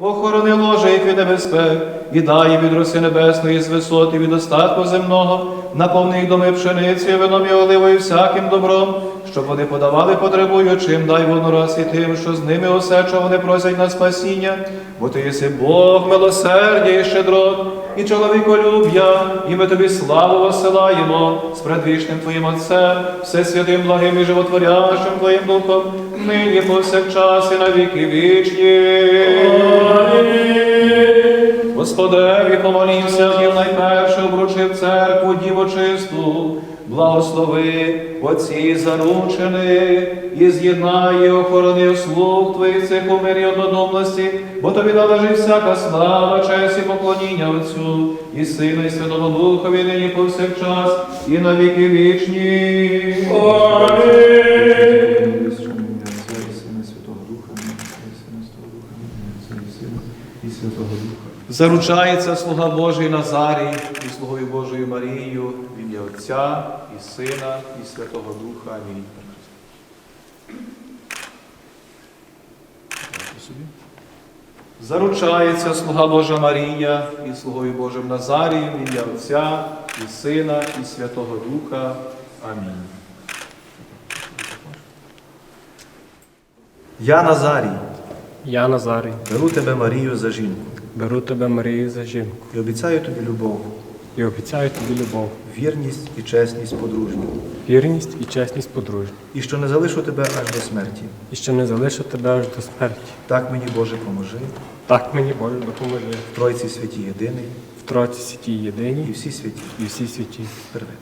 Охорони ложе їх від небезпек, і дай від роси небесної з висот і від остатку земного, наповни їх доми пшеницею, вином і оливою, всяким добром, щоб вони подавали потребуючим, дай воднораз і тим, що з ними усе, що вони просять на спасіння, бо ти єси Бог милосердя і щедрот, і чоловіколюб'я, і ми тобі славу посилаємо з предвічним Твоїм Отцем, всесвятим благим і животворящим Твоїм Духом, нині повсякчас і на віки вічні. Господеві помолімся, Він найперше обручив церкву дівочисту, благослови оці заручини і з'єднає охорони слуг Твоїх цих у мирі однодумності, бо тобі належить всяка слава, честь і поклоніння Отцю, і Сину, і Святому Духові, нині повсякчас, і на віки вічні. Заручається слуга Божий Назарій і слугою Божою Марією в ім'я Отця і Сина, і Святого Духа. Амінь. Заручається слуга Божа Марія і слугою Божим Назарієм в ім'я Отця і Сина, і Святого Духа. Амінь. Я Назарій, Я Назарій, беру тебе Марію за жінку беру тебе Марію за жінку і обіцяю тобі любов, і обіцяю тобі любов, вірність і чесність подружню, вірність і чесність подружжя, і що не залишу тебе аж до смерті. і що не залишу тебе аж до смерті. Так мені Боже поможи, Так мені Боже допоможи в Тройці святі єдиний в Троці святій і єдиній всі святі. і всі святі. Перве.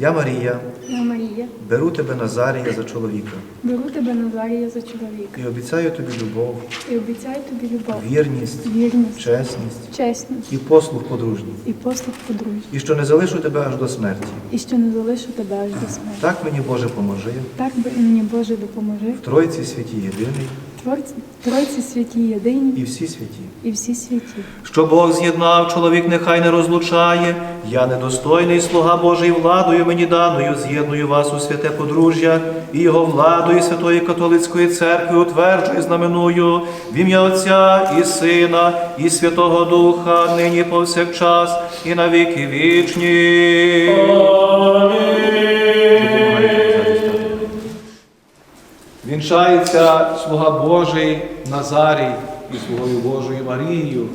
Я Марія, Я Марія, беру тебе Назарія за чоловіка. Беру тебе Назарія за чоловіка. І обіцяю тобі любов, і обіцяю тобі любов, вірність, вірність, чесність. Чесність. І послуг подружній, і послуг подружжя, і що не залишу тебе аж до смерті. і що не залишу тебе аж до смерті. Так мені Боже поможи, Так би і мені Боже допоможи, в Тройці святі єдиний Творці, Тройці святі єдині і всі святі. і всі святі. Що Бог з'єднав, чоловік нехай не розлучає. Я недостойний слуга Божий владою мені даною, з'єдную вас у святе подружжя, і його владою Святої Католицької церкви утверджую знаменую в ім'я Отця і Сина, і Святого Духа, нині повсякчас, і на віки вічні. Вінчається слуга Божий Назарій і слугою Божою Марією,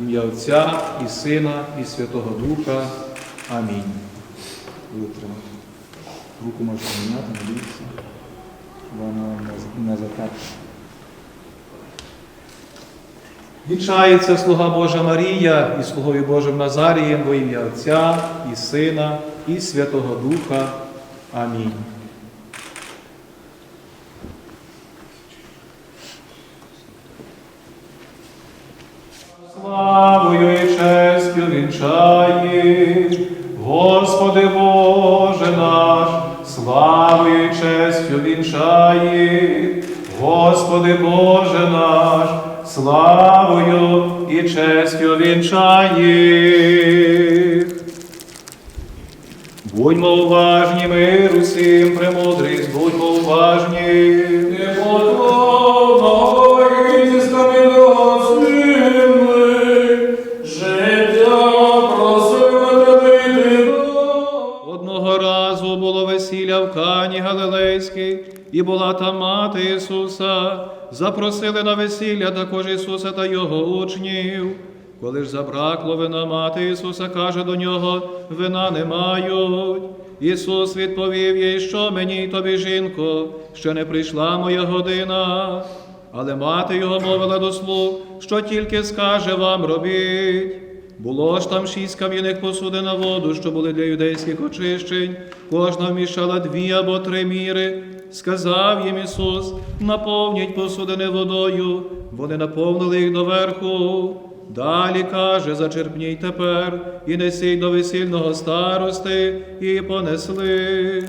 ім'я Отця і Сина, і Святого Духа. Амінь. витримати. Руку можна міняти, надійтеся. Вона не затерпить. Вінчається слуга Божа Марія і слугою Божим Назарієм во ім'я Отця і Сина, і Святого Духа. Амінь. Славою і честю вінчає, Господи Боже наш, славою і честю вінчає, Господи Боже наш, славою і честю вінчає. Будьмо уважні, мир усім, премудрість, будьмо уважні. Була там мати Ісуса. Запросили на весілля також Ісуса та Його учнів. Коли ж забракло вина, мати Ісуса каже до нього: вина не мають. Ісус відповів їй, що мені тобі, жінко, ще не прийшла моя година. Але мати його мовила до слуг, що тільки скаже вам робіть. Було ж там шість кам'яних посудин на воду, що були для юдейських очищень, кожна вміщала дві або три міри. Сказав їм Ісус, наповніть посудини водою, вони наповнили їх доверху. Далі каже, зачерпніть тепер і несіть до весільного старости, і понесли.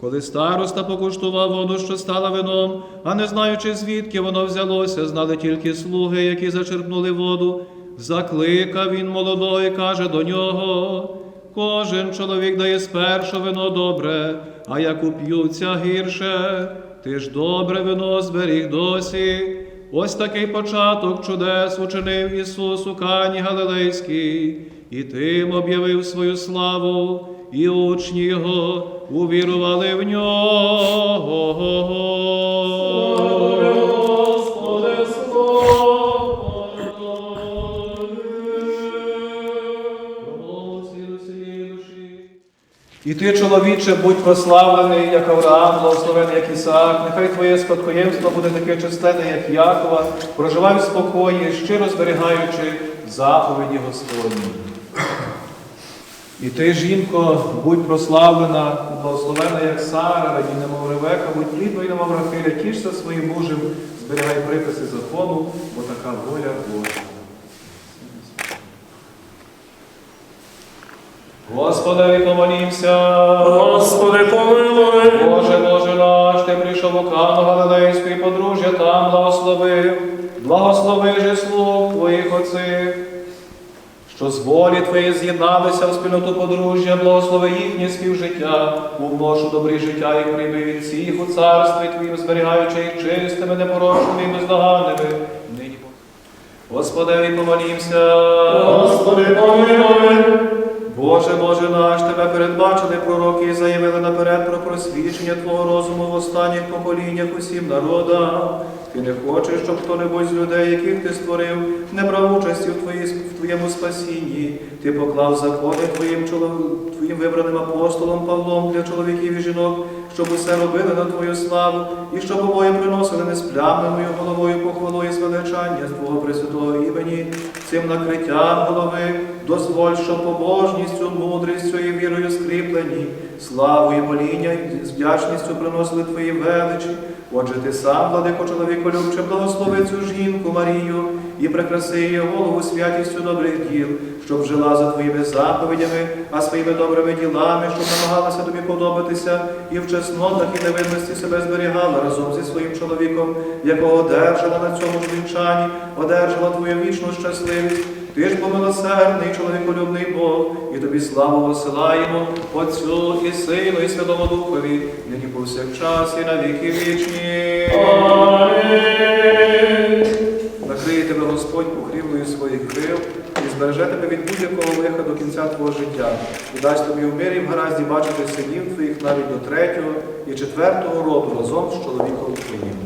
Коли староста покуштував воду, що стала вином, а не знаючи, звідки воно взялося, знали тільки слуги, які зачерпнули воду. Закликав він молодого і каже до нього: кожен чоловік дає спершу вино добре, а як уп'ються гірше, ти ж добре вино зберіг досі. Ось такий початок чудес учинив Ісус у Кані Галилейській, і тим об'явив свою славу, і учні Його увірували в нього. І ти, чоловіче, будь прославлений, як Авраам, благословений, як Ісаак, нехай твоє спадкоємство буде таке численне, як Якова, проживай в спокої, щиро зберігаючи заповіді Господні. І ти, жінко, будь прославлена, благословена, як Сара, раді немов Ревека, будь плідною, немов Рахиля, тішся своїм мужем, зберігай приписи закону, бо така воля Божа. Господи, помолімся. Господи, помилуй. Боже, Боже наш, ти прийшов у Кану Галилейську і подружжя там благословив. Благослови же слуг Твоїх отців, що з волі Твоєї з'єдналися в спільноту подружжя, благослови їхнє співжиття, умношу добрі життя і прийми від всіх у царстві Твоїм, зберігаючи їх чистими, непорочними і бездоганними. Нині Господи, помолімся. Господи, помилуй. Боже, Боже наш, Тебе передбачили пророки і заявили наперед про просвічення Твого розуму в останніх поколіннях усім народам. Ти не хочеш, щоб хто-небудь з людей, яких ти створив, не брав участі в, твої, в Твоєму спасінні. Ти поклав закони Твоїм, Твоїм вибраним апостолом Павлом для чоловіків і жінок, щоб усе робили на Твою славу, і щоб обоє приносили несплямненою головою похвалу і звеличання з Твого пресвятого імені, цим накриттям голови, дозволь, щоб побожністю, мудрістю і вірою скріплені, славу і моління з вдячністю приносили Твої величі. Отже, ти сам, владико чоловіколюбче, благослови цю жінку Марію і прикраси її голову святістю добрих діл, щоб жила за твоїми заповідями, а своїми добрими ділами, щоб намагалася тобі подобатися, і в чеснотах і невинності себе зберігала разом зі своїм чоловіком, якого одержала на цьому ж вінчанні, одержала твою вічну щасливість. Ти ж помилосердний, чоловіколюбний Бог, і тобі славу посилаємо Отцю і Сину, і Святому Духові, нині повсякчас і на віки вічні. Накриє тебе Господь покрівлею своїх крил і збереже тебе від будь-якого лиха до кінця твого життя, і дасть тобі у мирі в гаразді бачити синів твоїх навіть до третього і четвертого роду разом з чоловіком твоїм.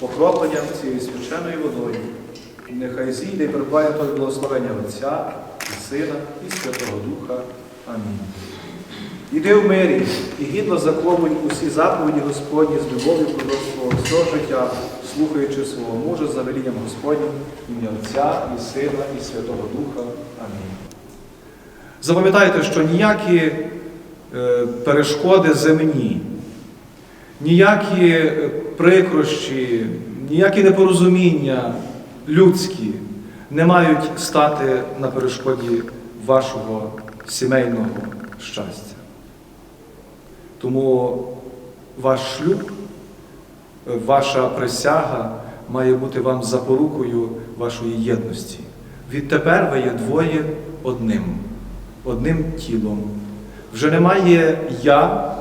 Покропленням цією священною водою. Нехай зійде і перебуває на тобі благословення Отця і Сина, і Святого Духа. Амінь. Іди в мирі і гідно заховуй усі заповіді Господні з любов'ю продовж свого життя, слухаючи свого мужа за велінням Господнім, ім'я Отця і Сина, і Святого Духа. Амінь. Запам'ятайте, що ніякі е, перешкоди земні, ніякі е, прикрощі, ніякі непорозуміння людські не мають стати на перешкоді вашого сімейного щастя. Тому ваш шлюб, ваша присяга має бути вам запорукою вашої єдності. Відтепер ви є двоє одним, одним тілом. Вже немає я,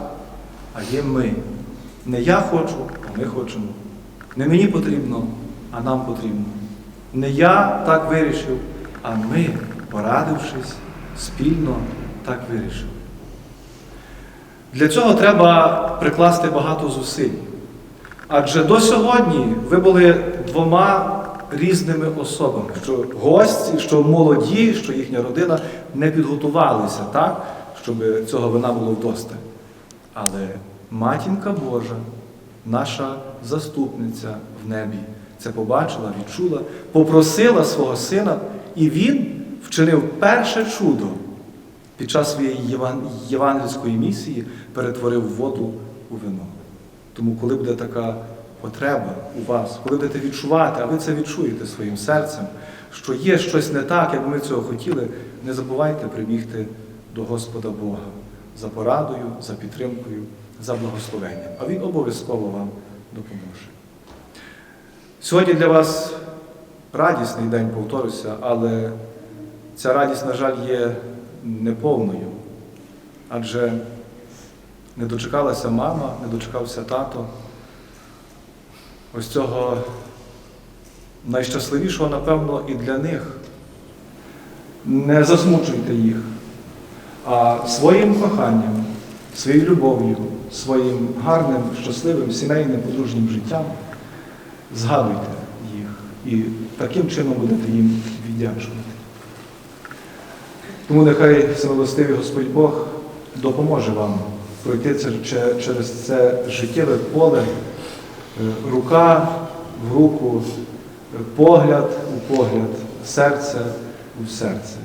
а є ми. Не я хочу, а ми хочемо. Не мені потрібно, а нам потрібно. Не я так вирішив, а ми, порадившись, спільно так вирішили. Для цього треба прикласти багато зусиль. Адже до сьогодні ви були двома різними особами, що гості, що молоді, що їхня родина не підготувалися так, щоб цього вина було вдосталь. Але матінка Божа, наша заступниця в небі, це побачила, відчула, попросила свого сина, і він вчинив перше чудо під час своєї євангельської місії перетворив воду у вино. Тому, коли буде така потреба у вас, коли будете відчувати, а ви це відчуєте своїм серцем, що є щось не так, як ми цього хотіли, не забувайте прибігти до Господа Бога за порадою, за підтримкою, за благословенням. А Він обов'язково вам допоможе. Сьогодні для вас радісний день, повторюся, але ця радість, на жаль, є неповною. Адже не дочекалася мама, не дочекався тато. ось цього найщасливішого, напевно, і для них. Не засмучуйте їх, а своїм коханням, своєю любов'ю, своїм гарним, щасливим, сімейним, подружнім життям згадуйте їх і таким чином будете їм віддячувати. Тому нехай всемилостивий Господь Бог допоможе вам пройти через це життєве поле, е, рука в руку, е, погляд у погляд, серце у серце.